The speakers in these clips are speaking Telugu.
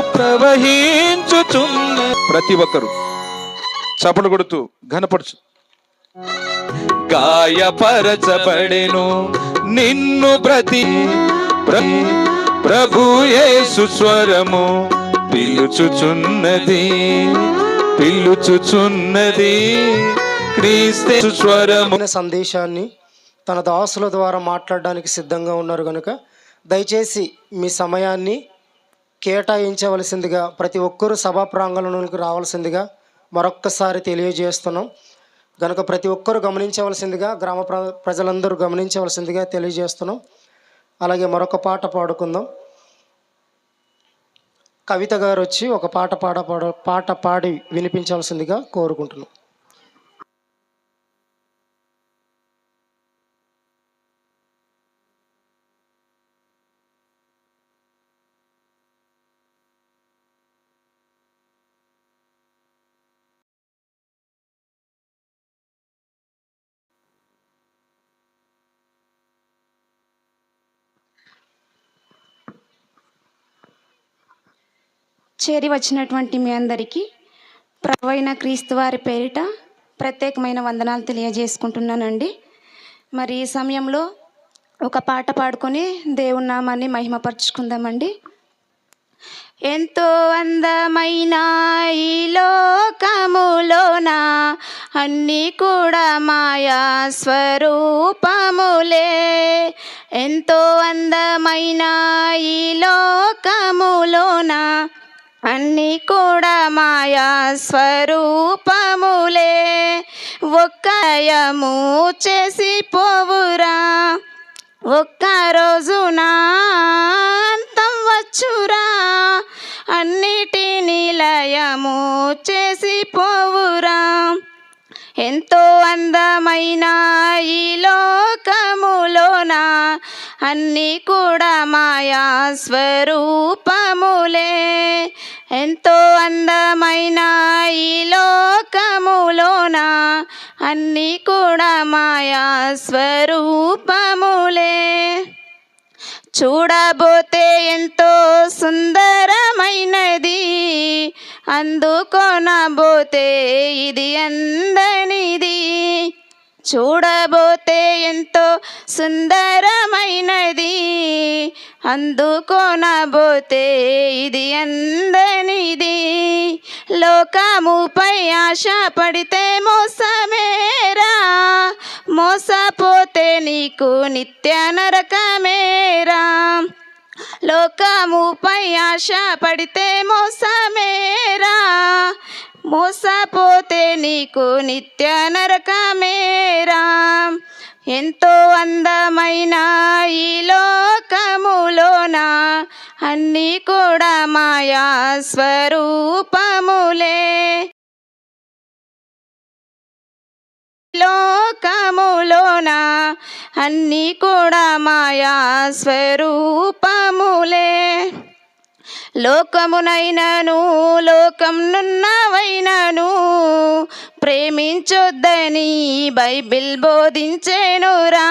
ప్రవహించుచున్న ప్రతి ఒక్కరు చపలు కొడుతూ ఘనపరచు. గాయపరచబడెను నిన్ను ప్రతి ప్రభుయే ప్రభు స్వరము పిలుచుచున్నది పిలుచుచున్నది క్రీస్తే స్వరము. అనే సందేశాన్ని తన దాసుల ద్వారా మాట్లాడడానికి సిద్ధంగా ఉన్నారు కనుక దయచేసి మీ సమయాన్ని కేటాయించవలసిందిగా ప్రతి ఒక్కరూ సభా ప్రాంగణంలోకి రావాల్సిందిగా మరొక్కసారి తెలియజేస్తున్నాం. కనుక ప్రతి ఒక్కరూ గమనించవలసిందిగా గ్రామ ప్ర ప్రజలందరూ గమనించవలసిందిగా తెలియజేస్తున్నాం. అలాగే మరొక పాట పాడుకుందాం. కవిత గారు వచ్చి ఒక పాట పాడ పాడ పాట పాడి వినిపించవలసిందిగా కోరుకుంటున్నాం. చేరి వచ్చినటువంటి మీ అందరికీ ప్రభువైన క్రీస్తు వారి పేరిట ప్రత్యేకమైన వందనాలు తెలియజేసుకుంటున్నానండి. మరి ఈ సమయంలో ఒక పాట పాడుకొని దేవుని నామాన్ని మహిమపరుచుకుందామండి. ఎంతో అందమైన ఈ లోకములోన అన్నీ కూడా మాయా స్వరూపములే. ఎంతో అందమైన ఈ లోకములోన అన్నీ కూడా మాయా స్వరూపములే. ఒక్కయము చేసి పోవురా ఒక్క రోజున అంతం వచ్చురా. అన్నిటి నిలయము చేసి పోవురా ఎంతో అందమైన ఈ లోకములోన అన్నీ కూడా మాయా స్వరూపములే. ఎంతో అందమైన ఈ లోకములోన అన్నీ కూడా మాయా స్వరూపములే. చూడబోతే ఎంతో సుందరమైనది అందుకొనబోతే ఇది అందనిది. చూడబోతే ఎంతో సుందరమైనది. అందుకోనబోతే ఇది అందనిది. లోకముపై ఆశ పడితే మోసమేరా. మోసపోతే నీకు నిత్య నరకమేరా. లోకముపై ఆశ పడితే మోసమేరా. మోసపోతే నీకు నిత్య నరకమేరా ఎంతో అందమైన ఈ లోకములోన అన్నీ కూడా మాయా స్వరూపములే. లోకములోన అన్నీ కూడా మాయా స్వరూపములే. లోకమునైనను లోకం ప్రేమించొద్దని బైబిల్ బోధించేనురా.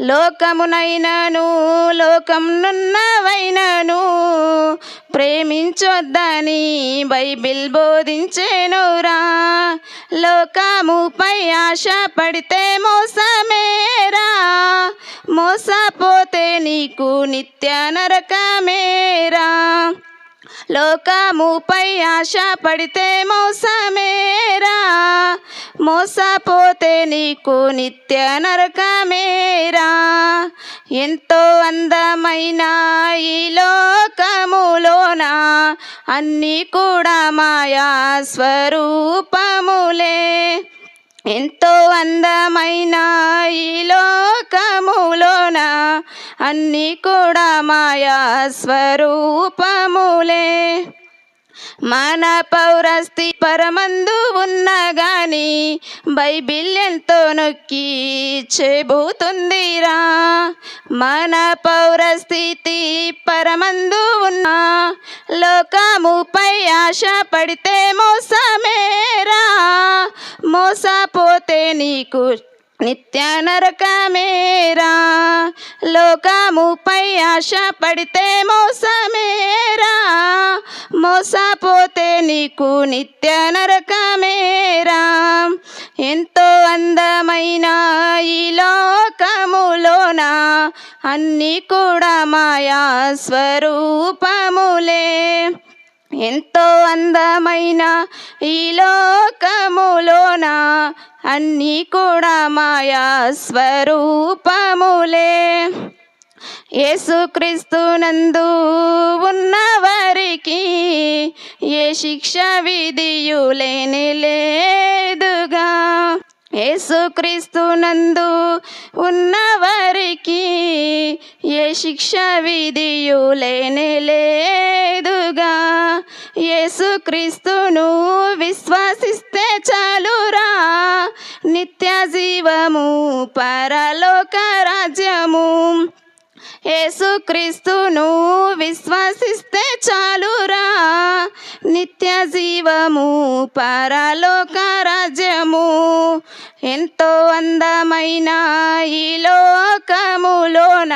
లోకమునైనను లోకం నున్నవైనను. ప్రేమించొద్దని బైబిల్ బోధించేనురా. లోకముపై ఆశ పడితే మోసమేరా. మోసపోతే నీకు నిత్య నరకమేరా. లోకముపై ఆశ పడితే మోసమేరా. మోసపోతే నీకు నిత్య నరకమేరా. ఎంతో అందమైన ఈ లోకములోన అన్నీ కూడా మాయా స్వరూపములే. ఎంతో అందమైన ఈ లోకములోన అన్నీ కూడా మాయా స్వరూపములే. మన పౌరస్తి పరమందు ఉన్న గాని బైబిల్ ఎంతో నొక్కి చెబుతుందిరా. మన పౌరస్థితి పరమందు ఉన్న లోకముపై ఆశ పడితే మోసమేరా. మోసపోతే నీకు నిత్య నరకమేరా లోకముపై ఆశ పడితే మోసమేరా మోసపోతే నీకు నిత్య నరకమేరా. ఎంతో అందమైన ఈ లోకములోన అన్నీ కూడా మాయా స్వరూపములే. ఎంతో అందమైన ఈ లోకములోన? అన్నీ కూడా మాయా స్వరూపములే. యేసుక్రీస్తునందు ఉన్నవారికి ఏ శిక్ష విధియులేని లేదుగా. యేసుక్రీస్తు నందు ఉన్నవారికి ఏ శిక్ష విధియు లేని లేదుగా. యేసుక్రీస్తును విశ్వసిస్తే చాలురా. నిత్య జీవము పరలోక రాజ్యము. యేసుక్రీస్తును విశ్వసిస్తే చాలురా. నిత్య జీవము పరలోక రాజ్యము. ఎంతో అందమైన ఈ లోకములోన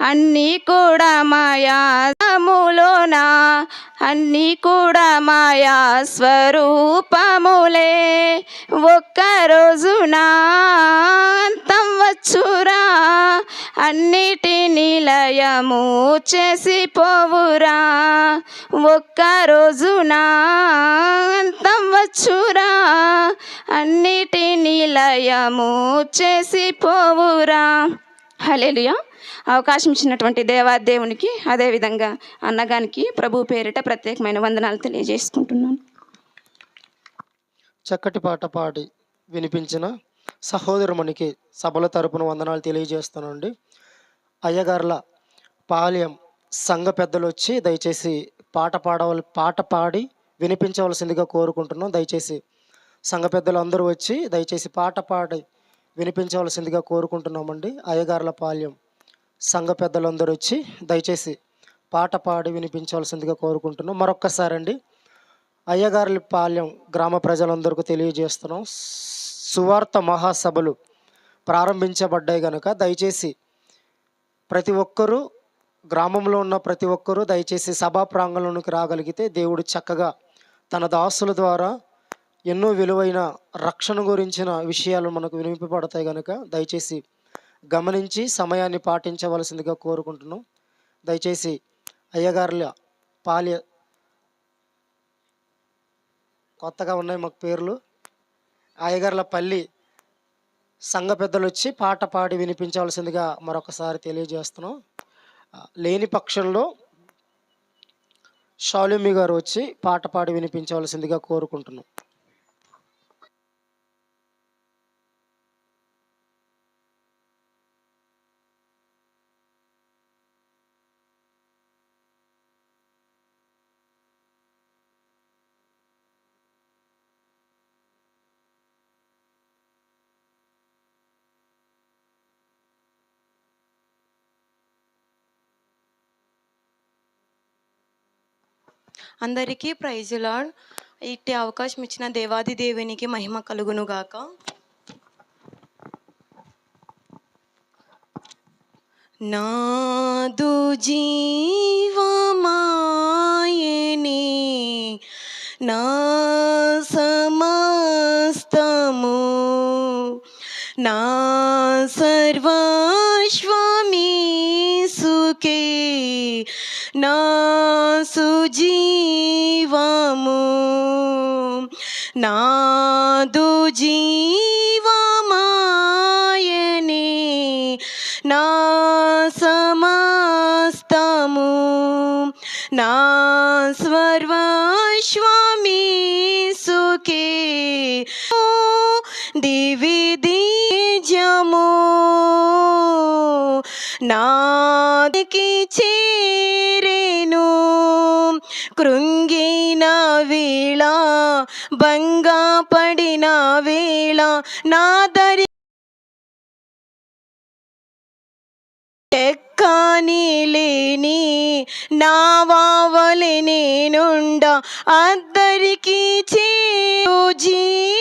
అన్నీ కూడా మాయాములోన అన్నీ కూడా మాయా స్వరూపములే. ఒక్కరోజున అంతం వచ్చురా అన్నిటి నిలయము చేసి పోవురా ఒక్క అంతం వచ్చురా అన్నిటి నిలయము చేసిపోవురా పోవురా అవకాశం ఇచ్చినటువంటి దేవాదేవునికి అదేవిధంగా అన్నగానికి ప్రభు పేరిట ప్రత్యేకమైన వందనాలు తెలియజేసుకుంటున్నాను. చక్కటి పాట పాడి వినిపించిన సహోదరుమణికి సభల తరపున వందనాలు తెలియజేస్తానండి. అయ్యగార్ల పాలెం సంఘ పెద్దలు వచ్చి దయచేసి పాట పాడవల పాట పాడి వినిపించవలసిందిగా కోరుకుంటున్నాం. దయచేసి సంఘ పెద్దలు అందరూ వచ్చి దయచేసి పాట పాడి వినిపించవలసిందిగా కోరుకుంటున్నామండి. అయ్యగారుల పాల్యం. సంఘ పెద్దలందరూ వచ్చి దయచేసి పాట పాడి వినిపించవలసిందిగా కోరుకుంటున్నాం. మరొక్కసారండి. అయ్యగారుల పాలెం గ్రామ ప్రజలందరికీ తెలియజేస్తున్నాం. సువార్త మహాసభలు ప్రారంభించబడ్డాయి కనుక దయచేసి ప్రతి ఒక్కరూ గ్రామంలో ఉన్న ప్రతి ఒక్కరూ దయచేసి సభా ప్రాంగణంలోకి రాగలిగితే దేవుడు చక్కగా తన దాసుల ద్వారా ఎన్నో విలువైన రక్షణ గురించిన విషయాలు మనకు వినిపింపబడతాయి కనుక దయచేసి గమనించి సమయాన్ని పాటించవలసిందిగా కోరుకుంటున్నాం. దయచేసి అయ్యగారుల పాల్య కొత్తగా ఉన్నాయి మాకు పేర్లు. అయ్యగారుల పల్లి సంఘ పెద్దలు వచ్చి పాట పాడి వినిపించవలసిందిగా మరొకసారి తెలియజేస్తున్నాం. లేని పక్షంలో షాలుమి గారు వచ్చి పాట పాడి వినిపించవలసిందిగా కోరుకుంటున్నాం. అందరికీ ప్రైజ్ లాడ్. ఇట్టి అవకాశం ఇచ్చిన దేవాది దేవునికి మహిమ కలుగును గాక. నాదు జీవమాయనే నా సమస్తము నా సర్వస్వమీ సుఖే నా సుజీవము నాదు జీవమాయనే నా సమస్తము నా స్వర్వస్వమీ సుఖే దివి దిజము నాదికి చేరేను. కృంగిన వేళ బంగా పడిన వేళ నా దరి ఎక్కని లేని నా వావలి నేనుండ అద్దరికి చేరు. జీవమాయనే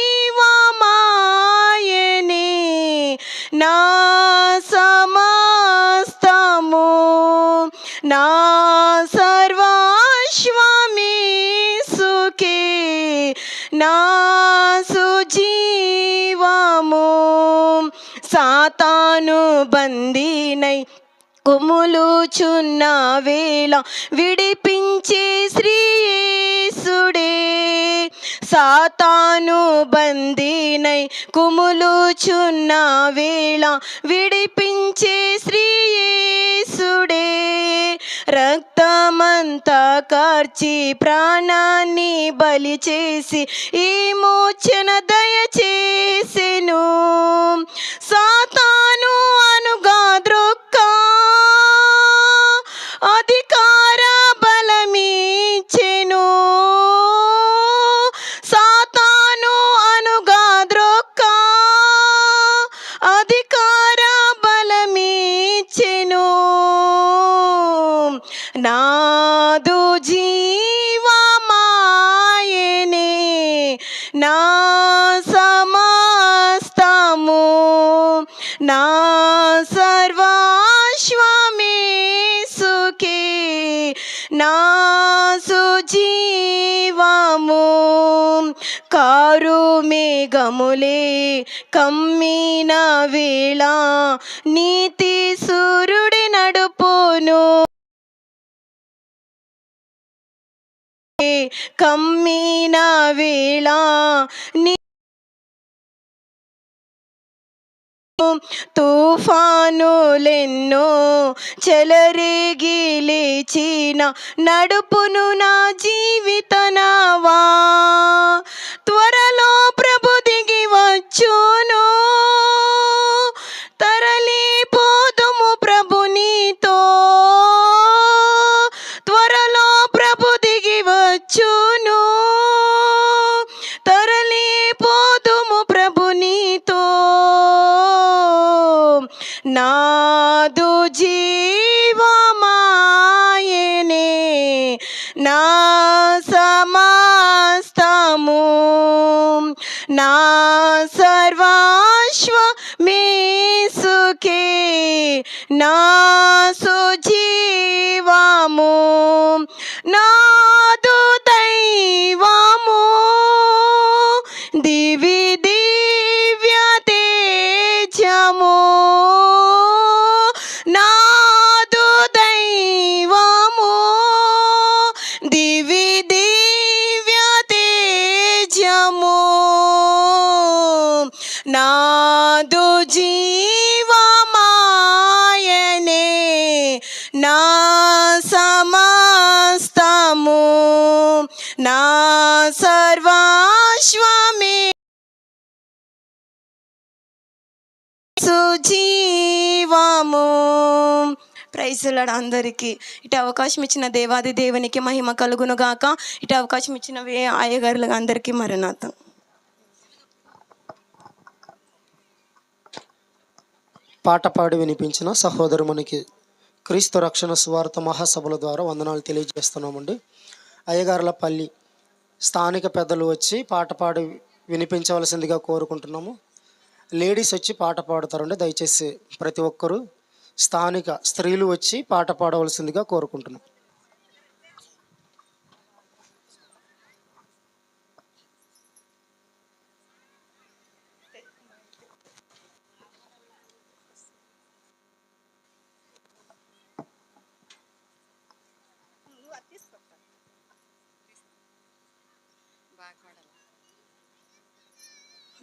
నా సమా సమస్తము నా సర్వస్వమే నా సుజీవము. సాతాను బందీనై కుములుచున్న వేళ విడిపించే శ్రీయేసుడే సాతాను బందీనై కుములుచున్న వేళ విడిపించే శ్రీయే రక్తమంతా కార్చి ప్రాణాన్ని బలి చేసి ఈ మోచన దయచేసెను. సా నా సర్వాశ్వమే సుఖే నా సుజీవము. కారు మేఘములే కమ్మిన వేళ నీతి సూర్యుడి నడుపును. కమ్మిన వేళ నీ తుఫానులెన్నో చెలరేగిలిచిన నడుపును నా జీవిత నావా. త్వరలో ప్రభు దిగి వచ్చును. తరలిపోదుము ప్రభు నీతో. నా సమస్తము నా సర్వాశ్వ మే సుఖే నా సుజీవము నా సుజీవము ప్రైజులాడు అందరికీ. ఇటు అవకాశం ఇచ్చిన దేవాది దేవునికి మహిమ కలుగును గాక. ఇటు అవకాశం ఇచ్చిన వే అందరికీ మరణాతం పాట పాడి వినిపించిన సహోదరునికి క్రీస్తు రక్షణ సువార్త మహాసభల ద్వారా వందనాలు తెలియజేస్తున్నామండి. అయ్యగారులపల్లి స్థానిక పెద్దలు వచ్చి పాట పాడి వినిపించవలసిందిగా కోరుకుంటున్నాము. లేడీస్ వచ్చి పాట పాడతారండి. దయచేసి ప్రతి ఒక్కరూ స్థానిక స్త్రీలు వచ్చి పాట పాడవలసిందిగా కోరుకుంటున్నాం.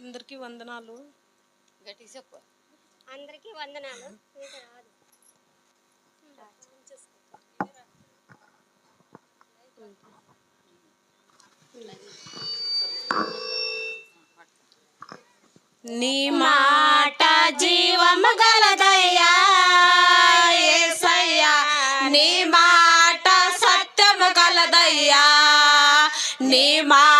అందరికీ వందనాలు. అందరికీ వందనాలు. నీ మాట జీవము గలదయ్యా యేసయ్యా నీ మాట సత్యము గలదయ్యా నీ మాట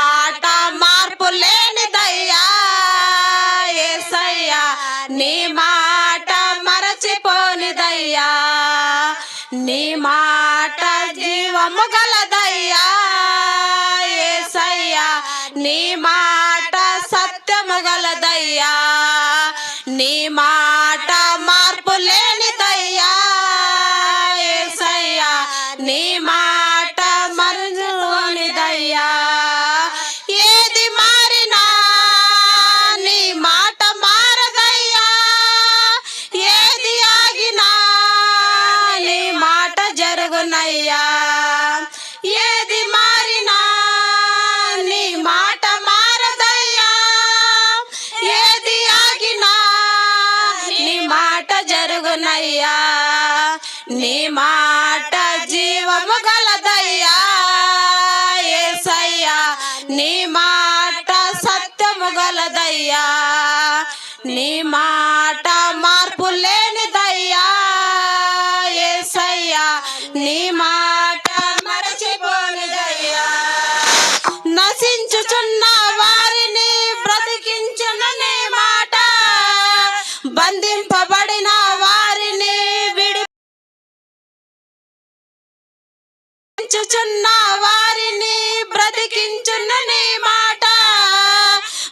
చుచున్న వారిని బ్రతికించున్న నీ మాట.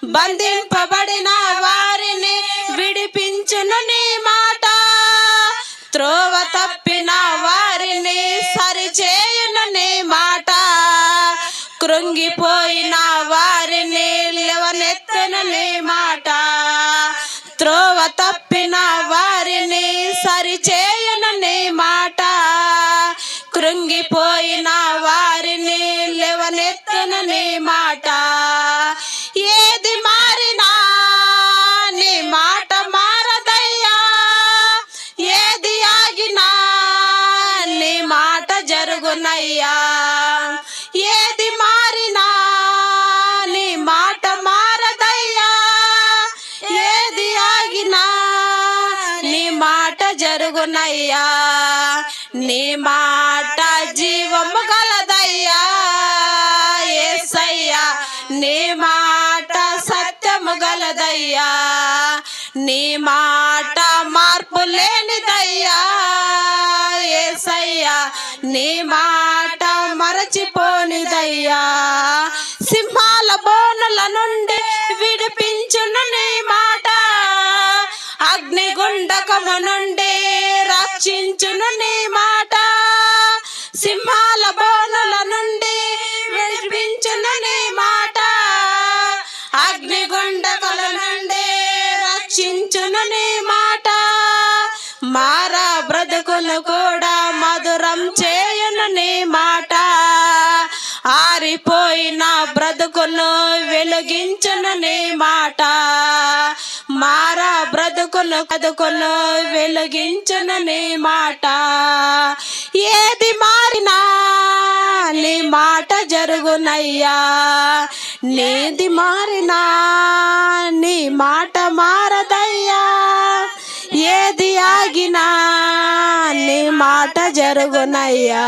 బంధింపబడిన నీ మాట. ఏది మారినా నీ మాట మారదయ్యా. ఏది ఆగినా నీ మాట జరుగునయ్యా. ఏది మారినా నీ మాట మారదయ్యా. ఏది ఆగినా నీ మాట జరుగునయ్యా. నీ మాట నీ మాట మరచిపోనిదయ్యా. సింహాల బోనుల నుండి విడిపించును నీ మాట. అగ్నిగుండకము నుండి రక్షించును నీ మాట. సింహాల బోనుల నుండి విడిపించును నీ మాట. అగ్నిగుండకల నుండి రక్షించును నీ మాట. మారా మాట. మారా బ్రతుకును బ్రతుకును వెలిగించును నీ మాట. ఏది మారినా నీ మాట జరుగునయ్యా. నేది మారినా నీ మాట మారదయ్యా. ఏది ఆగినా నీ మాట జరుగునయ్యా.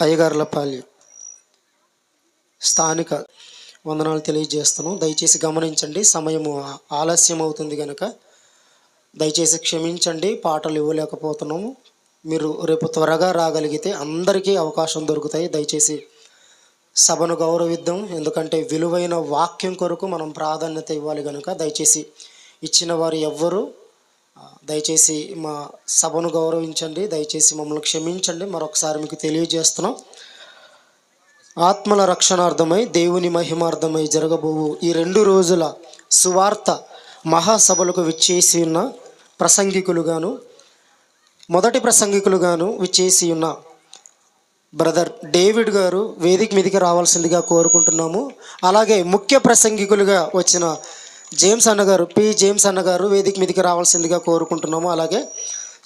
అయ్యగారులపల్లి స్థానిక వందనాలు తెలియజేస్తున్నాం. దయచేసి గమనించండి సమయము ఆలస్యం అవుతుంది కనుక దయచేసి క్షమించండి పాటలు ఇవ్వలేకపోతున్నాము. మీరు రేపు త్వరగా రాగలిగితే అందరికీ అవకాశం దొరుకుతాయి. దయచేసి సభను గౌరవిద్దాం. ఎందుకంటే విలువైన వాక్యం కొరకు మనం ప్రాధాన్యత ఇవ్వాలి కనుక దయచేసి ఇచ్చిన వారు ఎవ్వరు దయచేసి మా సభను గౌరవించండి దయచేసి మమ్మల్ని క్షమించండి. మరొకసారి మీకు తెలియజేస్తున్నాం. ఆత్మల రక్షణార్థమై దేవుని మహిమార్థమై జరగబోవు ఈ రెండు రోజుల సువార్త మహాసభలకు విచ్చేసి ఉన్న ప్రసంగికులుగాను మొదటి ప్రసంగికులుగాను విచ్చేసి ఉన్న బ్రదర్ డేవిడ్ గారు వేదిక మీదకి రావాల్సిందిగా కోరుకుంటున్నాము. అలాగే ముఖ్య ప్రసంగికులుగా వచ్చిన జేమ్స్ అన్నగారు పి. జేమ్స్ అన్నగారు వేదిక మీదకి రావాల్సిందిగా కోరుకుంటున్నాము. అలాగే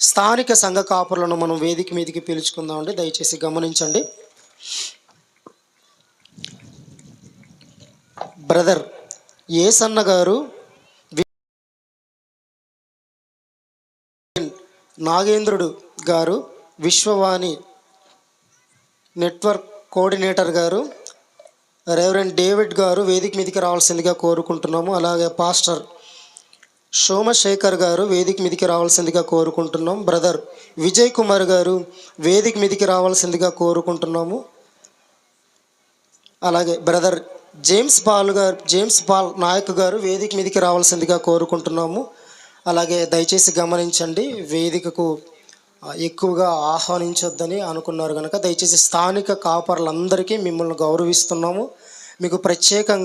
స్థానిక సంఘ కాపులను మనం వేదిక మీదకి పిలుచుకుందామండి. దయచేసి గమనించండి. బ్రదర్ ఏసన్న గారు నాగేంద్రుడు గారు విశ్వవాణి నెట్వర్క్ కోఆర్డినేటర్ గారు రెవరెండ్ డేవిడ్ గారు వేదిక మీదకి రావాల్సిందిగా కోరుకుంటున్నాము. అలాగే పాస్టర్ సోమశేఖర్ గారు వేదిక మీదకి రావాల్సిందిగా కోరుకుంటున్నాం. బ్రదర్ విజయ్ కుమార్ గారు వేదిక మీదకి రావాల్సిందిగా కోరుకుంటున్నాము. అలాగే బ్రదర్ జేమ్స్ పాల్ గారు జేమ్స్ పాల్ నాయక్ గారు వేదిక మీదకి రావాల్సిందిగా కోరుకుంటున్నాము. అలాగే దయచేసి గమనించండి వేదికకు ఎక్కువగా ఆహ్వానించొద్దని అనుకున్నారు కనుక దయచేసి స్థానిక కాపర్లందరికీ మిమ్మల్ని గౌరవిస్తున్నాము. మీకు ప్రత్యేకంగా